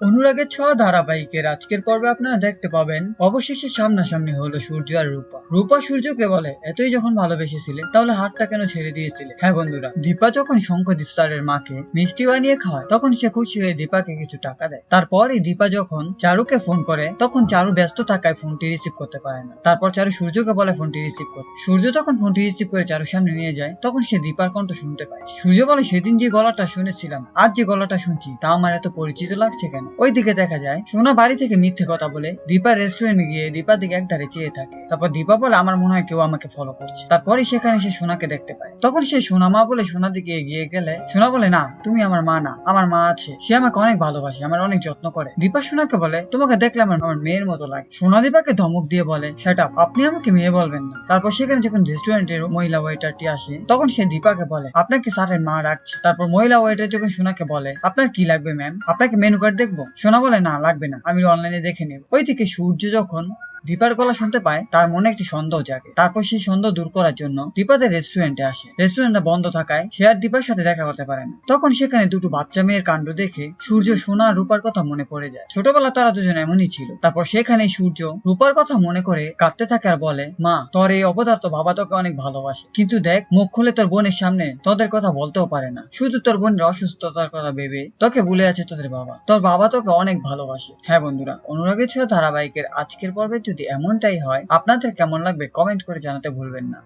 অনুরাগের ছোঁয়া ধারাবাহিকের আজকের পর্বে আপনারা দেখতে পাবেন, অবশেষে সামনাসামনি হলো সূর্য আর রূপা। রূপা সূর্যকে বলে, এতই যখন ভালোবেসেছিলে, তাহলে হাতটা কেন ছেড়ে দিয়েছিলে? হ্যাঁ বন্ধুরা, দীপা যখন শঙ্করদীপ স্যারের মাকে মিষ্টি বানিয়ে খাওয়ায়, তখন সে খুশি হয়ে দীপাকে কিছু টাকা দেয়। তারপরই দীপা যখন চারুকে ফোন করে, তখন চারু ব্যস্ত থাকায় ফোনটি রিসিভ করতে পারে না। তারপর চারু সূর্যকে বলে ফোনটি রিসিভ করতে। সূর্য যখন ফোনটি রিসিভ করে চারুর সামনে নিয়ে যায়, তখন সে দীপার কণ্ঠ শুনতে পায়। সূর্য বলে, সেদিন যে গলাটা শুনেছিলাম, আজ যে গলাটা শুনছি, তা আমার এত পরিচিত লাগছে কেন? ওইদিকে দেখা যায়, সোনা বাড়ি থেকে মিথ্যে কথা বলে দীপা রেস্টুরেন্টে গিয়ে দীপার দিকে একধারে চেয়ে থাকে। তারপর দীপা বলে, আমার মনে হয় কেউ আমাকে ফলো করছে। তারপরে সেখানে সে সোনাকে দেখতে পায়। তখন সে সোনা মা বলে, সোনার দিকে এগিয়ে গেলে, সোনা বলে, না, তুমি আমার মা না, আমার মা আছে। সে আমাকে অনেক ভালোবাসে, আমার অনেক যত্ন করে। দীপা সোনাকে বলে, তোমাকে দেখলে আমার আমার মেয়ের মতো লাগে। সোনা দীপাকে ধমক দিয়ে বলে সেটা আপনি আমাকে মেয়ে বলবেন না। তারপর সেখানে যখন রেস্টুরেন্টের মহিলা ওয়েটারটি আসে, তখন সে দীপাকে বলে, আপনাকে স্যারের মা রাখছে। তারপর মহিলা ওয়েটার যখন সোনাকে বলে, আপনার কি লাগবে ম্যাম আপনাকে মেনু কার্ড দেখব? সোনা বলে না লাগবে না আমি অনলাইনে দেখে নেব। ওই থেকে সূর্য যখন দীপার গলা শুনতে পায়, তার মনে একটি সন্দেহ জাগে। তারপর সেই সন্দেহ দূর করার জন্য দীপাদের রেস্টুরেন্টে আসে। রেস্টুরেন্টটা বন্ধ থাকায় সে আর দীপার সাথে দেখা করতে পারে না। তখন সেখানে দুটো বাচ্চা মেয়ের কাণ্ড দেখে সূর্য, সোনা রূপার কথা মনে পড়ে যায়। ছোটবেলা তারা দুজন এমনই ছিল। তারপর সেখানে সূর্য রূপার কথা মনে করে কাঁদতে থাকে আর বলে, মা, তোর এই অপদার্থ বাবা তোকে অনেক ভালোবাসে। কিন্তু দেখ, মুখ খুলে তোর বোনের সামনে তোদের কথা বলতেও পারে না। শুধু তোর বোনের অসুস্থতার কথা ভেবে তোকে ভুলে আছে তোদের বাবা। তোর বাবা তোকে অনেক ভালোবাসে। হ্যাঁ বন্ধুরা, অনুরাগের ছিল ধারাবাহিকের আজকের পর্বে যদি এমনটাই হয় আপনাদের কেমন লাগবে কমেন্ট করে জানাতে ভুলবেন না।